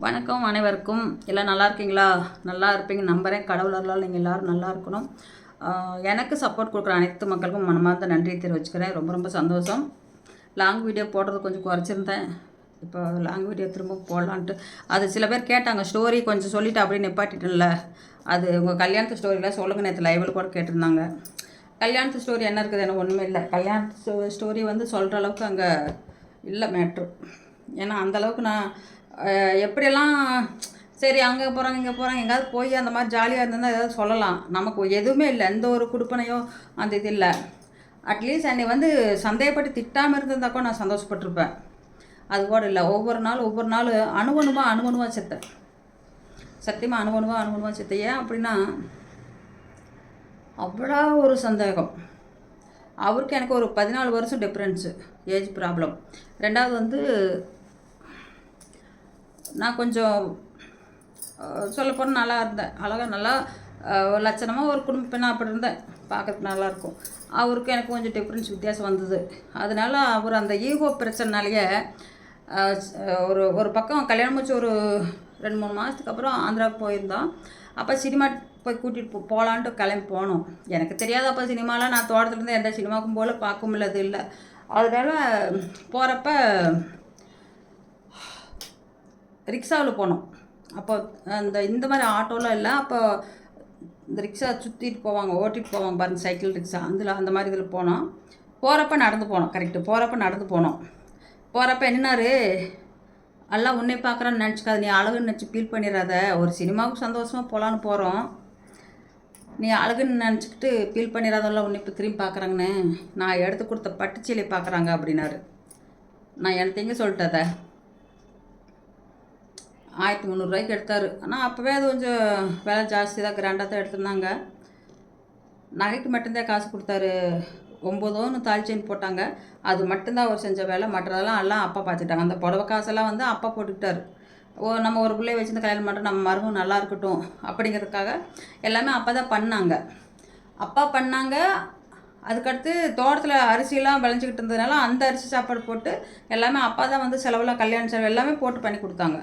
வணக்கம் அனைவருக்கும். எல்லாம் நல்லா இருக்கீங்களா? நல்லா இருப்பீங்க நம்புகிறேன் கடவுளர்களால் நீங்கள் எல்லோரும் நல்லா இருக்கணும். எனக்கு சப்போர்ட் கொடுக்குற அனைத்து மக்களுக்கும் மனமார்ந்த நன்றியை தெரிவிச்சுக்கிறேன். ரொம்ப ரொம்ப சந்தோஷம். லாங் வீடியோ போடுறது கொஞ்சம் குறைச்சிருந்தேன். இப்போ லாங் வீடியோ திரும்ப போடலான்ட்டு. அது சில பேர் கேட்டாங்க ஸ்டோரி கொஞ்சம் சொல்லிவிட்டு அப்படியே நிப்பாட்டிட்டேன்ல. அது உங்கள் கல்யாணத்து ஸ்டோரியில் சொல்லுங்கள் நேற்று லைவில் கூட கேட்டிருந்தாங்க. கல்யாணத்து ஸ்டோரி என்ன இருக்குது எனக்கு ஒன்றுமே இல்லை. கல்யாணத்து ஸ்டோரி வந்து சொல்கிற அளவுக்கு அங்கே இல்லை மேட்ரு ஏன்னா அந்தளவுக்கு நான் எப்படியெல்லாம் சரி அங்கே போகிறாங்க இங்கே போகிறாங்க எங்கேயாவது போய் அந்த மாதிரி ஜாலியாக இருந்தால் ஏதாவது சொல்லலாம். நமக்கு எதுவுமே இல்லை. எந்த ஒரு குடுப்பனையோ அந்த இது இல்லை. அட்லீஸ்ட் என்னை வந்து சந்தேகப்பட்டு திட்டாமல் இருந்திருந்தாக்கோ நான் சந்தோஷப்பட்டிருப்பேன். அது கூட இல்லை. ஒவ்வொரு நாள் ஒவ்வொரு நாள் அணுவணுமா அணுவணுமா செத்தேன் சத்தியமாக அணுவணுமா அணுகணுமா செத்தேன் ஏன் அப்படின்னா அவ்வளோ ஒரு சந்தேகம். அவருக்கு எனக்கு ஒரு பதினாலு வருஷம் டிஃப்ரென்ஸு ஏஜ் ப்ராப்ளம் ரெண்டாவது வந்து நான் கொஞ்சம் சொல்லப்போனால் நல்லா இருந்தேன். அழகாக நல்லா லட்சணமாக ஒரு குடும்ப பெண்ணாக அப்படி இருந்தேன். பார்க்கறதுக்கு நல்லாயிருக்கும் அவருக்கு எனக்கு கொஞ்சம் டிஃப்ரென்ஸ் வித்தியாசம் வந்தது. அதனால அவர் அந்த ஈகோ பிரச்சனைனாலேயே ஒரு ஒரு பக்கம் கல்யாணம் முடிச்சு ஒரு ரெண்டு மூணு மாதத்துக்கு அப்புறம் ஆந்திராவுக்கு போயிருந்தோம் அப்போ சினிமா போய் கூட்டிகிட்டு போ போகலான்ட்டு கிளம்பி போனோம். எனக்கு தெரியாத அப்போ சினிமாலாம் நான் தோட்டத்துலேருந்து எந்த சினிமாவுக்கும் போல் பார்க்க முடியாது இல்லை. அதனால் போகிறப்ப ரிக்ஷாவில் போனோம். அப்போ அந்த இந்த மாதிரி ஆட்டோலாம் இல்லை. அப்போ இந்த ரிக்ஷா சுற்றிட்டு போவாங்க ஓட்டிட்டு போவாங்க பாருங்க சைக்கிள் ரிக்ஷா. அதில் அந்த மாதிரி இதில் போனோம். போகிறப்ப நடந்து போனோம் கரெக்டு போகிறப்ப நடந்து போனோம். போகிறப்ப என்னாரு எல்லாம் உன்னை பார்க்குறான்னு நினச்சிக்காது. நீ அழகுன்னு நினச்சி ஃபீல் பண்ணிடாத ஒரு சினிமாவுக்கு சந்தோஷமாக போகலான்னு போகிறோம் நீ அழகுன்னு நினச்சிக்கிட்டு ஃபீல் பண்ணிடாதெல்லாம் உன்னை இப்போ திரும்பி பார்க்குறாங்கன்னு. நான் எடுத்து கொடுத்த பட்டுச்சீலை பார்க்குறாங்க அப்படின்னாரு. நான் எனக்கு எங்கே சொல்லிட்டதை ஆயிரத்தி முந்நூறுரூவாய்க்கு எடுத்தார். ஆனால் அப்போவே அது கொஞ்சம் விலை ஜாஸ்தி தான் கிராண்டாக தான் எடுத்திருந்தாங்க. நகைக்கு மட்டும்தான் காசு கொடுத்தாரு. ஒம்போதோன்னு தாலி செயின் போட்டாங்க. அது மட்டும்தான் அவர் செஞ்ச வேலை. மற்றதெல்லாம் எல்லாம் அப்பா பார்த்துட்டாங்க அந்த புடவை காசெல்லாம் வந்து அப்பா போட்டுக்கிட்டாரு. ஓ நம்ம ஒரு பிள்ளைய வச்சுருந்து கல்யாணம் பண்ணுறோம் நம்ம மருமகம் நல்லா இருக்கட்டும் அப்படிங்கிறதுக்காக எல்லாமே அப்பா தான் பண்ணாங்க. அப்பா பண்ணாங்க. அதுக்கடுத்து தோட்டத்தில் அரிசியெல்லாம் விளைஞ்சிக்கிட்டு இருந்ததுனால அந்த அரிசி சாப்பாடு போட்டு எல்லாமே அப்பா தான் வந்து செலவில் கல்யாண செலவு எல்லாமே போட்டு பண்ணி கொடுத்தாங்க.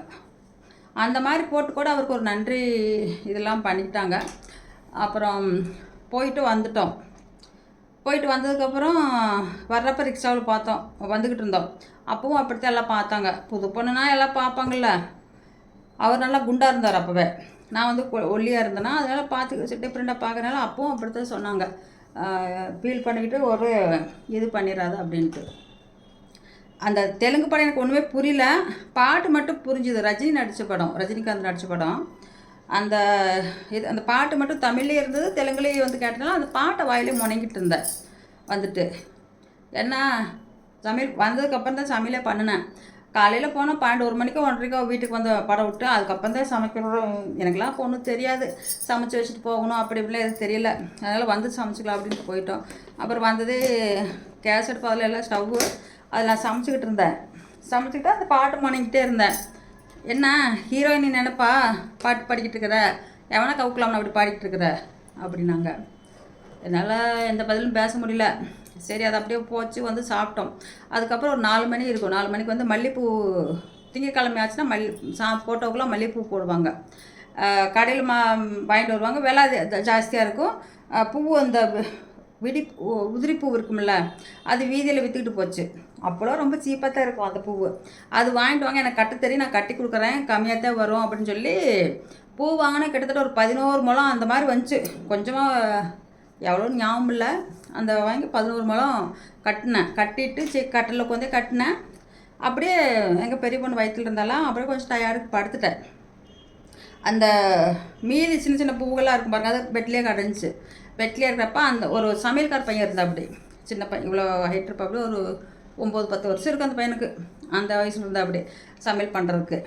அந்த மாதிரி போட்டு கூட அவருக்கு ஒரு நன்றி இதெல்லாம் பண்ணிட்டாங்க அப்புறம் போயிட்டு வந்துட்டோம். போயிட்டு வந்ததுக்கப்புறம் வர்றப்ப ரிக்ஷாவில் பார்த்தோம். வந்துக்கிட்டு இருந்தோம். அப்பவும் அப்படித்தான் எல்லாம் பார்த்தாங்க. புது பொண்ணுனா எல்லாம் பார்ப்பாங்கல்ல. அவர் நல்லா குண்டாக இருந்தார் அப்போவே. நான் வந்து கொ- ஒல்லியாக இருந்தேன்னா அதனால் பார்த்து டிஃப்ரெண்ட்டாக பார்க்குறனால அப்பவும் அப்படித்தான் சொன்னாங்க. ஃபீல் பண்ணிக்கிட்டு ஒரு இது பண்ணிடாது அப்படின்ட்டு. அந்த தெலுங்கு படம் எனக்கு ஒன்றுமே புரியல. பாட்டு மட்டும் புரிஞ்சுது. ரஜினி நடித்த படம் ரஜினிகாந்த் நடித்த படம். அந்த இது அந்த பாட்டு மட்டும் தமிழ்லேயே இருந்தது தெலுங்குலேயே வந்து கேட்டனால அந்த பாட்டை வாயிலே முணங்கிட்டு இருந்தேன். வந்துட்டு. என்ன சமையல் வந்ததுக்கப்புறம் தான் சமையலே பண்ணினேன். காலையில் போனால் பன்னெண்டு ஒரு மணிக்கோ ஒன்றரைக்கோ வீட்டுக்கு வந்து படம் விட்டு அதுக்கப்புறம் தான் சமைக்கிறோம் எனக்கெல்லாம் இப்போ ஒன்றும் தெரியாது. சமைச்சு வச்சுட்டு போகணும் அப்படி இப்படிலாம் எதுவும் தெரியல. அதனால் வந்து சமைச்சிக்கலாம் அப்படின்ட்டு போயிட்டோம். அப்புறம் வந்தது கேஸ் அடுப்பு எல்லாம் ஸ்டவ்வு. அதில் நான் சமைச்சிக்கிட்டு இருந்தேன். சமைச்சிக்கிட்டு அந்த பாட்டு முணங்கிட்டே இருந்தேன். என்ன ஹீரோயினி நினைப்பா? பாட்டு பாடிக்கிட்டு இருக்கிற. எவனா கவுக்கலாம்னு அப்படி பாடிக்கிட்டு இருக்கிற? அப்படின்னாங்க. என்னால் எந்த பதிலும் பேச முடியல. சரி அதை அப்படியே போச்சு வந்து சாப்பிட்டோம். அதுக்கப்புறம் ஒரு நாலு மணி இருக்கும். நாலு மணிக்கு வந்து மல்லிகைப்பூ திங்கக்கிழமை ஆச்சுன்னா மல்லி சா ஃபோட்டோக்கெலாம் மல்லிகைப்பூ போடுவாங்க. கடையில் மா வாங்கிட்டு வருவாங்க. விலை அது ஜாஸ்தியாக இருக்கும். பூ அந்த விடி உதிரிப்பூ உதிரி பூ இருக்கும்ல அது வீதியில் விற்றுக்கிட்டு போச்சு. அப்போலாம் ரொம்ப சீப்பாக தான் இருக்கும் அந்த பூவு. அது வாங்கிட்டு வாங்க எனக்கு கட்ட தெரியும் நான் கட்டி கொடுக்குறேன் கம்மியாக தான் வரும் அப்படின்னு சொல்லி பூ வாங்கினா கிட்டத்தட்ட ஒரு பதினோரு முழம் அந்த மாதிரி வந்துச்சு. கொஞ்சமாக எவ்வளோ ஞாபகம் இல்லை. அந்த வாங்கி பதினோரு முழம் கட்டினேன். கட்டிட்டு சரி கட்டில் உட்காந்து கட்டினேன். அப்படியே எங்கள் பெரிய பொண்ணு வயிற்றுல இருந்தாலாம் அப்படியே கொஞ்சம் டயர்டுக்கு படுத்துட்டேன். அந்த மீதி சின்ன சின்ன பூவெல்லாம் இருக்கும் பாருங்க அது பெட்லேயே கடைஞ்சிச்சு பெட்லேயே இருக்கிறப்ப அந்த ஒரு சமையல்கார் பையன் இருந்தா அப்படி. சின்ன பையன் இவ்வளோ ஹைட் இருப்பா அப்படி ஒரு ஒம்பது பத்து வருஷம் இருக்கும் அந்த பையனுக்கு. அந்த வயசுல இருந்தால் அப்படி சமையல் பண்ணுறதுக்கு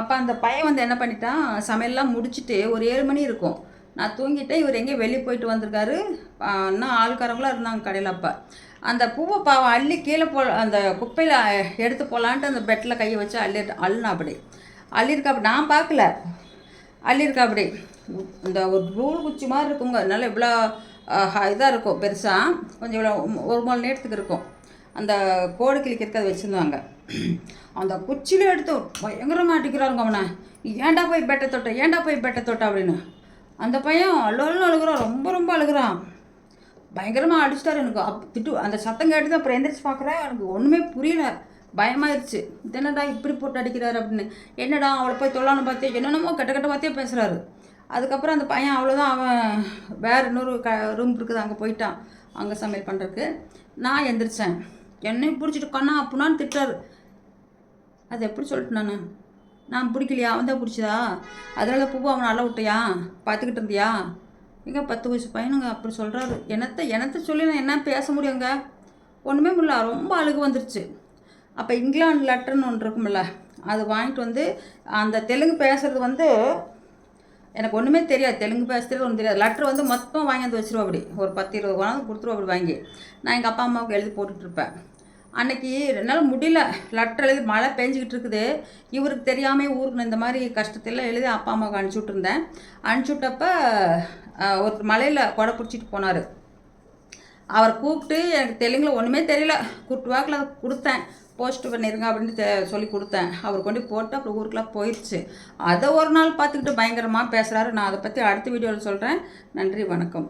அப்போ அந்த பையன் வந்து என்ன பண்ணிட்டான்? சமையல்லாம் முடிச்சுட்டு ஒரு ஏழு மணி இருக்கும். நான் தூங்கிட்டேன். இவர் எங்கேயோ வெளியே போயிட்டு வந்திருக்காரு. இன்னும் ஆள்காரங்களாம் இருந்தாங்க கடையில் அப்போ. அந்த பூவை பாவம் அள்ளி கீழே போ அந்த குப்பையில் எடுத்து போகலான்ட்டு அந்த பெட்டில் கையை வச்சு அள்ளி அள்ளினா அப்படி அள்ளியிருக்கா அப்படி நான் பார்க்கல. அள்ளியிருக்கா அப்படி இந்த ஒரு ரூல் குச்சி மாதிரி இருக்குங்க. அதனால் இவ்வளோ இதாக இருக்கும். பெருசாக கொஞ்சம் இவ்வளோ ஒரு மணி நேரத்துக்கு இருக்கும். அந்த கோடு கிளிக்கிறதுக்கு அதை வச்சுருந்தாங்க. அந்த குச்சியில் எடுத்து பயங்கரமாக அடிக்கிறாருங்க அவனை. ஏன்டா போய் பெட்டை தொட்ட? ஏன்டா போய் பெட்டை தொட்ட? அப்படின்னு. அந்த பையன் அழுவலும் அழுகுறான். ரொம்ப ரொம்ப அழுகுறான். பயங்கரமாக அடிச்சிட்டாரு எனக்கு. அப் திட்டு அந்த சத்தம் கேட்டு தான் அப்புறம் எந்திரிச்சு பார்க்குறேன். எனக்கு ஒன்றுமே புரியல. பயமாயிருச்சு. என்னடா இப்படி போட்டு அடிக்கிறாரு? அப்படின்னு. என்னடா அவளை போய் தொல்லான்னு பார்த்தே என்னென்னமோ கெட்ட கெட்ட பார்த்தே பேசுகிறாரு அதுக்கப்புறம் அந்த பையன் அவ்வளோதான் அவன் வேறு இன்னொரு க ரூம் இருக்குது? அங்கே போயிட்டான். அங்கே சமையல் பண்ணுறதுக்கு நான் எந்திரிச்சேன். என்னையும் பிடிச்சிட்டு கண்ணா அப்படின்னான்னு திட்டுறாரு. அது எப்படி சொல்லிட்டு நான்? நான் பிடிக்கலையா? அவன் தான் பிடிச்சதா? அதனால பூவை அவனை அள்ள விட்டியா? பார்த்துக்கிட்டு இருந்தியா? எங்க பத்து வயசு பையனுங்க அப்படி சொல்கிறாரு என்னத்தை என்னத்த சொல்லி நான் என்ன பேச முடியுங்க ஒன்றுமே முடியல. ரொம்ப அழுகு வந்துருச்சு. அப்போ இங்கிலாந்து லெட்டர்னு ஒன்று இருக்கும்ல அது வாங்கிட்டு வந்து அந்த தெலுங்கு பேசுறது வந்து எனக்கு ஒன்றுமே தெரியாது. தெலுங்கு பேசுறது ஒன்றும் தெரியாது. லெட்ரு வந்து மொத்தம் வாங்கி வந்து வச்சிருவா அப்படி. ஒரு பத்து இருபது குழந்தை கொடுத்துருவா அப்படி வாங்கி. நான் எங்கள் அப்பா அம்மாவுக்கு எழுதி போட்டுட்ருப்பேன் அன்னைக்கு என்னால் முடியல. லெட்டர் எழுதி மழை பெஞ்சிக்கிட்டு இருக்குது. இவருக்கு தெரியாமல் ஊருக்கு இந்த மாதிரி கஷ்டத்தெல்லாம் எழுதி அப்பா அம்மாவுக்கு அனுப்பிச்சி விட்ருந்தேன் அனுப்பிச்சி விட்டப்ப மலையில் கொடை பிடிச்சிட்டு போனார். அவர் கூப்பிட்டு எனக்கு தெலுங்கில் ஒன்றுமே தெரியல. கூப்பிட்டு வாக்கில் கொடுத்தேன். போஸ்ட் பண்ணிருங்க அப்படின்னு சொல்லி கொடுத்தேன். அவர் கொண்டு போட்டு அப்புறம் ஊருக்குலாம் போயிடுச்சு அதை ஒரு நாள் பார்த்துக்கிட்டு பயங்கரமாக பேசுகிறாரு நான் அதை பற்றி அடுத்த வீடியோவில் சொல்கிறேன் நன்றி வணக்கம்.